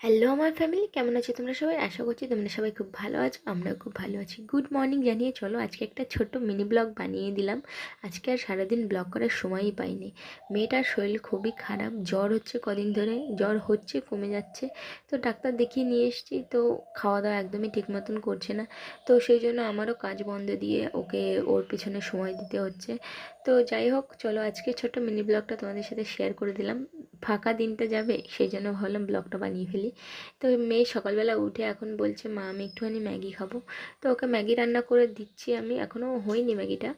Hello আমার family কেমন আছো তোমরা সবাই? আশা করছি তোমরা সবাই খুব ভালো আছো, আমরাও খুব ভালো আছি। গুড মর্নিং জানিয়ে চলো, আজকে একটা ছোট্ট মিনি ব্লগ বানিয়ে দিলাম। আজকে আর সারাদিন ব্লগ করার সময়ই পাইনি। মেয়েটার শরীর খুবই খারাপ, জ্বর হচ্ছে কদিন ধরে, জ্বর হচ্ছে, কমে যাচ্ছে। তো ডাক্তার দেখিয়ে নিয়ে এসেছি, তো খাওয়া দাওয়া একদমই ঠিক মতন করছে না। তো সেই জন্য আমারও কাজ বন্ধ দিয়ে ওকে ওর পিছনে সময় দিতে হচ্ছে। তো যাই হোক, চলো আজকে ছোট্ট মিনি ব্লগটা তোমাদের সাথে শেয়ার করে দিলাম। ফাঁকা দিনটা যাবে সেই জন্য ভাবলাম ব্লগটা বানিয়ে ফেলি। তো মেয়ে সকালবেলা উঠে এখন বলছে, মা, আমি একটুখানি ম্যাগি খাব। তো ওকে ম্যাগি রান্না করে দিচ্ছি আমি, এখনও হয়নি ম্যাগিটা।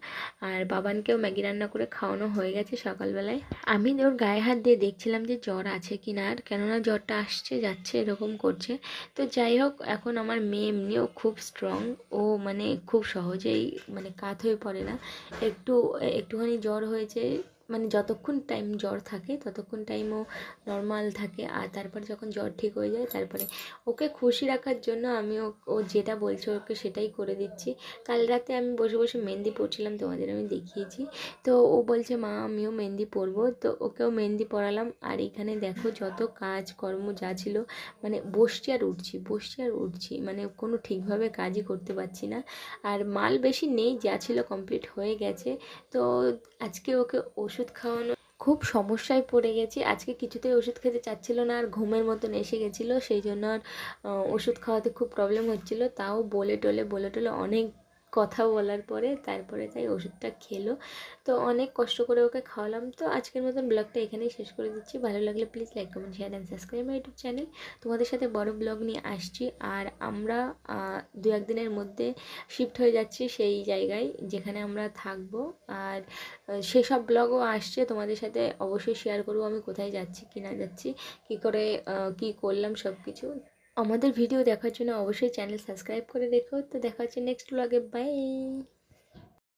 আর বাবানকেও ম্যাগি রান্না করে খাওয়ানো হয়ে গেছে সকালবেলায়। আমি ওর গায়ে হাত দিয়ে দেখছিলাম যে জ্বর আছে কি না আর কেননা জ্বরটা আসছে, যাচ্ছে, এরকম করছে। তো যাই হোক, এখন আমার মেয়ে এমনিও খুব স্ট্রং ও মানে খুব সহজেই মানে কাত হয়ে পড়ে না। একটু, একটুখানি জ্বর হয়েছে মানে যতক্ষণ টাইম জ্বর থাকে, ততক্ষণ টাইমও নর্মাল থাকে। আর তারপর যখন জ্বর ঠিক হয়ে যায়, তারপরে ওকে খুশি রাখার জন্য আমি ও ও যেটা বলছে ওকে সেটাই করে দিচ্ছি। কাল রাতে আমি বসে বসে মেহেন্দি পড়ছিলাম তোমাদের, আমি দেখিয়েছি। তো ও বলছে, মা, আমিও মেহেন্দি পরবো। তো ওকেও মেহেন্দি পরালাম। আর এখানে দেখো যত কাজ কর্ম যা ছিল মানে বসছি আর উঠছি, বসছি আর উঠছি। মানে কোনো ঠিকভাবে কাজই করতে পারছি না। আর মাল বেশি নেই, যা ছিল কমপ্লিট হয়ে গেছে। তো আজকে ওকে ওষুধ খাওয়ানো। খুব সমস্যায় পড়ে গেছি। আজকে কিছুতেই ওষুধ খেতে চাচ্ছিল না, আর ঘুমের মতন এসে গেছিল। সেই জন্য আর ওষুধ খাওয়াতে খুব প্রবলেম হচ্ছিল। তাও বলে টলে বলে টলে অনেক কথা বলার পরে তারপরে তাই ওষুধটা খেলো। তো অনেক কষ্ট করে ওকে খাওয়ালাম। তো আজকের মতন ব্লগটা এখানেই শেষ করে দিচ্ছি। ভালো লাগলে please like comment share and subscribe my YouTube channel তোমাদের সাথে বড় ব্লগ নিয়ে আসছি। আর আমরা দু একদিনের মধ্যে শিফট হয়ে যাচ্ছি সেই জায়গায় যেখানে আমরা থাকব। আর সেসব ব্লগও আসছে। তোমাদের সাথে অবশ্যই শেয়ার করব আমি কোথায় যাচ্ছি কি না যাচ্ছি, কি করে কি করলাম সব কিছু আমাদের ভিডিও দেখার জন্য অবশ্যই চ্যানেল সাবস্ক্রাইব করে রেখো। তো দেখা হচ্ছে নেক্সট ব্লগে বাই